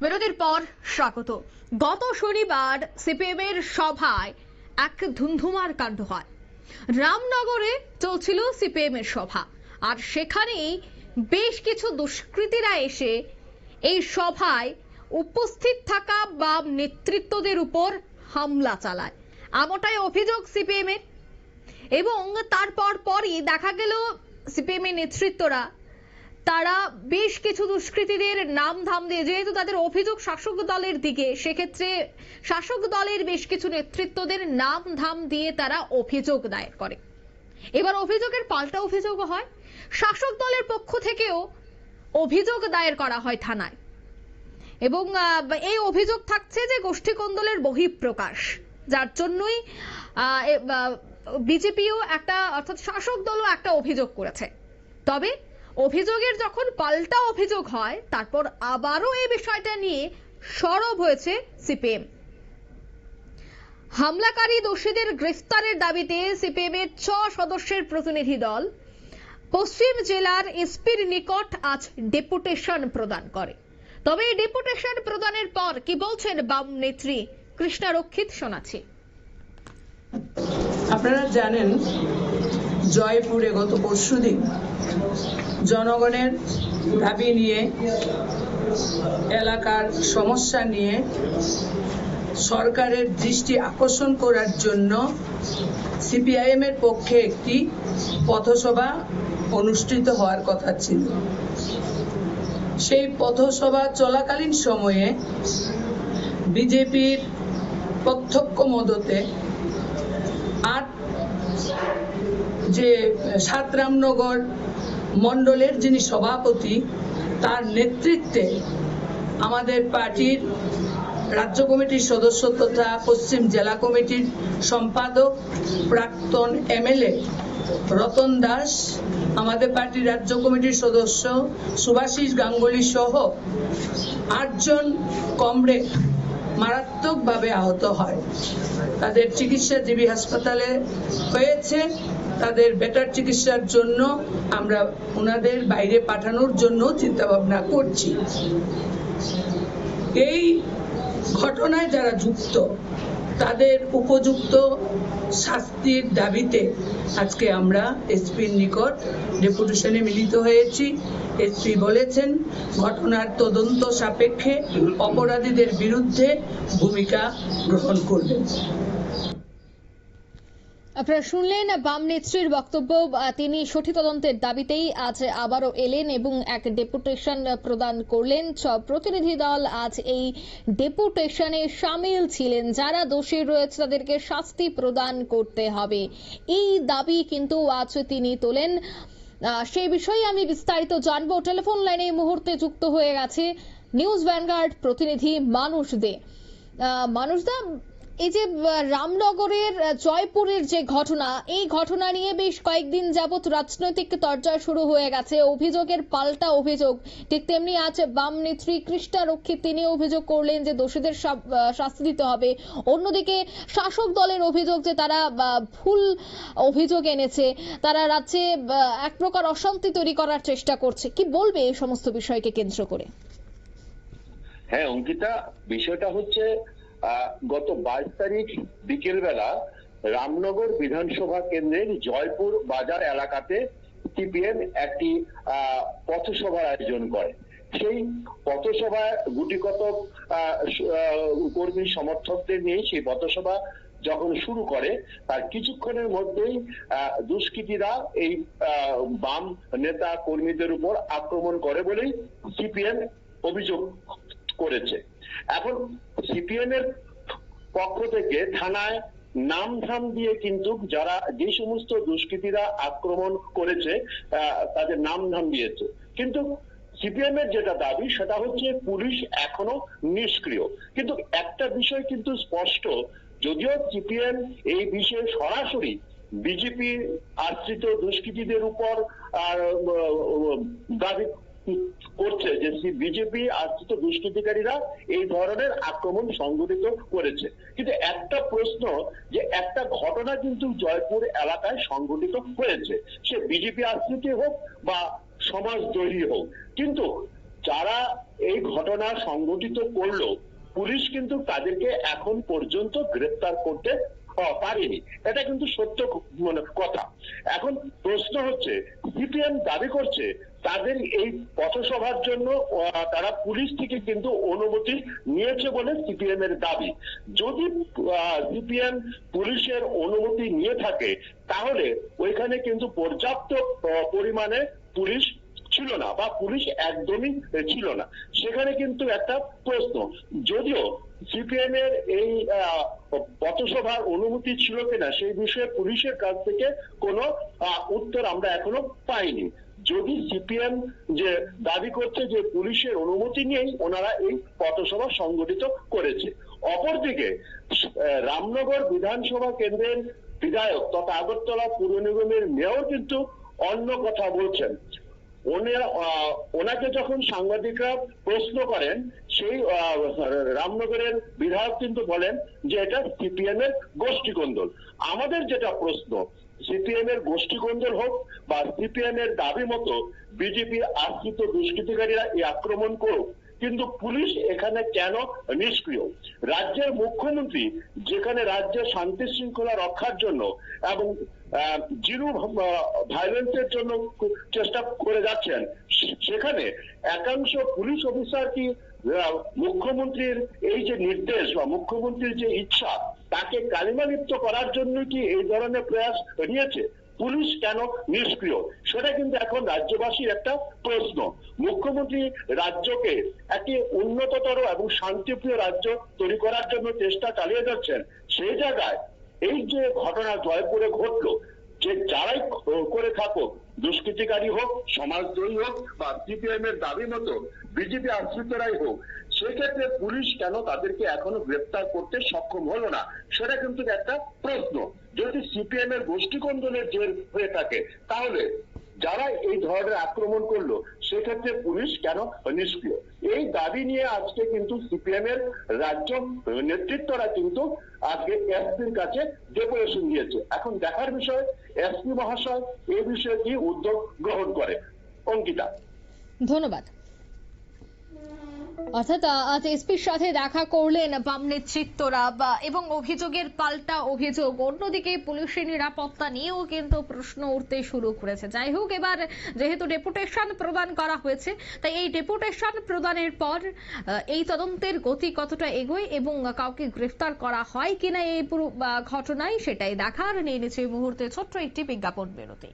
বিরতির পর স্বাগত। গত শনিবার সিপিএম এর সভায় এক ধুমধুমার কাণ্ড হয়। রামনগরে চলছিল সিপিএম এর সভা। আর সেখানেই বেশ কিছু দুষ্কৃতীরা এসে এই সভায় উপস্থিত থাকা বাম নেতৃত্বদের উপর হামলা চালায়। এমনটাই অভিযোগ সিপিএম এর এবং তারপর পরই দেখা গেল সিপিএম এর নেতৃত্বরা তারা বেশ কিছু দুষ্কৃতীদের নাম ধাম দিয়ে, যেহেতু তাদের অভিযোগ শাসক দলের দিকে, সেক্ষেত্রে শাসক দলের বেশ কিছু নেতৃত্বদের নাম ধাম দিয়ে তারা অভিযোগ দায়ের করে। এবার অভিযোগের পাল্টা অভিযোগ হয়। শাসক দলের পক্ষ থেকেও অভিযোগ দায়ের করা হয় থানায়। এবং এই অভিযোগ থাকছে যে গোষ্ঠী কোন্দলের বহিঃপ্রকাশ, যার জন্যই বিজেপিও একটা, অর্থাৎ শাসক দলও একটা অভিযোগ করেছে। তবে অভিযোগের যখন পাল্টা অভিযোগ হয়, তারপর আবারও এই বিষয়টা নিয়ে সরব হয়েছে সিপিএম। হামলাকারী দোষীদের গ্রেফতারের দাবিতে সিপিএম এর ছ সদস্যের প্রতিনিধি দল পশ্চিম জেলার এসপির নিকট আজ ডেপুটেশন প্রদান করে। তবে এই ডেপুটেশন প্রদানের পর কি বলছেন বাম নেত্রী কৃষ্ণা রক্ষিত শোনাচ্ছি। আপনারা জানেন, জয়পুরে গত পরশুদিন জনগণের দাবি নিয়ে, এলাকার সমস্যা নিয়ে সরকারের দৃষ্টি আকর্ষণ করার জন্য সিপিআইএম এর পক্ষে একটি পথসভা অনুষ্ঠিত হওয়ার কথা ছিল। সেই পথসভা চলাকালীন সময়ে বিজেপির প্রত্যক্ষ মদতে আট যে সাতরামনগর মণ্ডলের যিনি সভাপতি, তার নেতৃত্বে আমাদের পার্টির রাজ্য কমিটির সদস্য তথা পশ্চিম জেলা কমিটির সম্পাদক, প্রাক্তন এমএলএ রতন দাস, আমাদের পার্টির রাজ্য কমিটির সদস্য সুভাষিস গাঙ্গুলি সহ আটজন কমরেড মারাত্মকভাবে আহত হয়। তাদের চিকিৎসা জিবি হাসপাতালে হয়েছে। তাদের বেটার চিকিৎসার জন্য আমরা ওনাদের বাইরে পাঠানোর জন্য চিন্তা ভাবনা করছি। এই ঘটনায় যারা যুক্ত, তাদের উপযুক্ত শাস্তির দাবিতে আজকে আমরা এসপির নিকট ডেপুটেশনে মিলিত হয়েছি। এসপি বলেছেন, ঘটনার তদন্ত সাপেক্ষে অপরাধীদের বিরুদ্ধে ভূমিকা গ্রহণ করবেন। আপনারা শুনলেন বাম নেত্রীর বক্তব্য। তিনি সঠিক তদন্তের দাবিতেই আজ আবারও এলেন এবং এক ডেপুটেশন প্রদান করলেন। সব প্রতিনিধি দল আজ এই ডেপুটেশনে সামিল ছিলেন। যারা দোষী রয়েছে তাদেরকে শাস্তি প্রদান করতে হবে। এই দাবি কিন্তু আজ তিনি তোলেন। সেই বিষয়ে আমি বিস্তারিত জানব। টেলিফোন লাইনে এই মুহূর্তে যুক্ত হয়ে গেছে নিউজ ভ্যানগার্ড প্রতিনিধি মানুষ দে। আহ, মানুষদা এই যে রামনগরের জয়পুরের যে ঘটনা, এই ঘটনা নিয়ে বেশ কয়েকদিন যাবৎ রাজনৈতিক তরজা শুরু হয়ে গেছে। অভিযোগের পাল্টা অভিযোগ। ঠিক তেমনি আজ বাম নেত্রী কৃষ্ণা রক্ষী তিনি অভিযোগ করলেন যে দোষীদের শাস্তি দিতে হবে। অন্যদিকে শাসক দলের অভিযোগ যে তারা ভুল অভিযোগ এনেছে, তারা রাজ্যে এক প্রকার অশান্তি তৈরি করার চেষ্টা করছে। কি বলবে এই সমস্ত বিষয়কে কেন্দ্র করে? হ্যাঁ অঙ্কিতা, বিষয়টা হচ্ছে গত বাইশ তারিখ বিকেল বেলা রামনগর বিধানসভা কেন্দ্রের জয়পুর বাজার এলাকাতে সিপিএম একটি পথসভার আয়োজন করে। সেই পথসভায় গুটি কত কর্মী সমর্থকদের নিয়ে সেই পথসভা যখন শুরু করে, তার কিছুক্ষণের মধ্যেই দুষ্কৃতীরা এই বাম নেতা কর্মীদের উপর আক্রমণ করে বলেই সিপিএম অভিযোগ করেছে। এখন সিপিএম এর পক্ষ থেকে থানায় নাম ধাম দিয়ে কিন্তু যারা যে সমস্ত দুষ্কৃতীরা আক্রমণ করেছে তাদের নাম ধাম দিয়েছে। কিন্তু সিপিএম এর যেটা দাবি, সেটা হচ্ছে পুলিশ এখনও নিষ্ক্রিয়। কিন্তু একটা বিষয় কিন্তু স্পষ্ট, যদিও সিপিএম এই বিষয়ে সরাসরি বিজেপি আশ্রিত দুষ্কৃতীদের উপর, আর দাবি করছে যে বিজেপি আশ্রিত দুষ্কৃতিকারীরা এই ধরনের আক্রমণ সংঘটিত করেছে। কিন্তু একটা প্রশ্ন, যে একটা ঘটনা কিন্তু জয়পুর এলাকায় সংঘটিত হয়েছে। সে বিজেপি আশ্রিত হোক বা সমাজদ্রোহী হোক। কিন্তু যারা এই ঘটনা সংঘটিত করল, পুলিশ কিন্তু তাদেরকে এখন পর্যন্ত গ্রেপ্তার করতে পারেনি। এটা কিন্তু সত্য মানে কথা। এখন প্রশ্ন হচ্ছে সিপিএম দাবি করছে তাদের এই পথসভার জন্য তারা পুলিশ থেকে কিন্তু অনুমতি নিয়েছে বলে সিপিএম এর দাবি। যদি সিপিএম পুলিশের অনুমতি নিয়ে থাকে, তাহলে ওইখানে কিন্তু পর্যাপ্ত পরিমাণে পুলিশ ছিল না বা পুলিশ একদমই ছিল না। সেখানে কিন্তু একটা প্রশ্ন, যদিও সিপিএম এর এই পথসভার অনুমতি ছিল কিনা, সেই বিষয়ে পুলিশের কাছ থেকে কোনো উত্তর আমরা এখনও পাইনি। যদি সিপিএম যে দাবি করছে যে পুলিশের অনুমতি নিয়েই ওনারা এই পথসভা সংগঠিত করেছে, অপরদিকে রামনগর বিধানসভা কেন্দ্রের বিধায়ক তথা আগরতলা পুর নিগমের মেয়র কিন্তু অন্য কথা বলছেন। ওনাকে যখন সাংবাদিকরা প্রশ্ন করেন, সেই রামনগরের বিধায়ক কিন্তু বলেন যে এটা সিপিএম এর গোষ্ঠীকন্দল। আমাদের যেটা প্রশ্ন সিপিএম এর গোষ্ঠীকন্দল হোক বা সিপিএম এর দাবি মতো বিজেপি আশ্রিত দুষ্কৃতিকারীরা এই আক্রমণ করুক কিন্তু পুলিশ এখানে কেন নিষ্ক্রিয়? রাজ্যের মুখ্যমন্ত্রী, যেখানে রাজ্যের শান্তি শৃঙ্খলা রক্ষার জন্য এবং জিরো ভায়োলেন্সের জন্য চেষ্টা করে যাচ্ছেন সেখানে একাংশ পুলিশ অফিসার কি মুখ্যমন্ত্রীর এই যে নির্দেশ বা মুখ্যমন্ত্রীর যে ইচ্ছা, তাকে কালিমালিপ্ত করার জন্য কি এই ধরনের প্রয়াস নিয়েছে? পুলিশ কেন নিষ্ক্রিয়? সেটা কিন্তু এখন রাজ্যবাসীর একটা প্রশ্ন। মুখ্যমন্ত্রী রাজ্যকে একটি উন্নততর এবং শান্তিপ্রিয় রাজ্য তৈরি করার জন্য চেষ্টা চালিয়ে যাচ্ছেন। সেই জায়গায় এই যে ঘটনা জয়পুরে ঘটলো, যে যারাই করে থাকুক, দুষ্কৃতিকারী হোক, সমাজদ্রোহী হোক বা সিপিএম এর দাবি মতো, বিজেপি আশ্রিতরাই হোক সেক্ষেত্রে পুলিশ কেন তাদেরকে এখনও গ্রেপ্তার করতে সক্ষম হলো না? সেটা কিন্তু একটা প্রশ্ন। যদি সিপিএম এর গোষ্ঠীকন্দলের জের হয়ে থাকে, তাহলে যারা এই ধরনের আক্রমণ করল, সেক্ষেত্রে পুলিশ কেন নিষ্ক্রিয়? এই দাবি নিয়ে আজকে কিন্তু সিপিএম এর রাজ্য নেতৃত্বরা কিন্তু আজকে এসপির কাছে ডেপুটেশন দিয়েছে। এখন দেখার বিষয়, এসপি মহাশয় এই বিষয়ে কি উদ্যোগ গ্রহণ করে? অঙ্কিতা। ধন্যবাদ। অর্থাৎ আজ এসপির সাথে দেখা করলেন বাম নেতৃত্বরা, বা- এবং অভিযোগের পাল্টা অভিযোগ। অন্যদিকে পুলিশের নিরাপত্তা নিয়েও কিন্তু প্রশ্ন উঠতে শুরু করেছে। যাই হোক, এবার যেহেতু ডেপুটেশন প্রদান করা হয়েছে, তাই এই ডেপুটেশন প্রদানের পর এই তদন্তের গতি কতটা এগোয় এবং কাউকে গ্রেফতার করা হয় কিনা এই পুরো ঘটনায় সেটাই দেখার নিয়ে নিচ্ছে এই মুহূর্তে ছোট্ট একটি বিজ্ঞাপন বিরতি।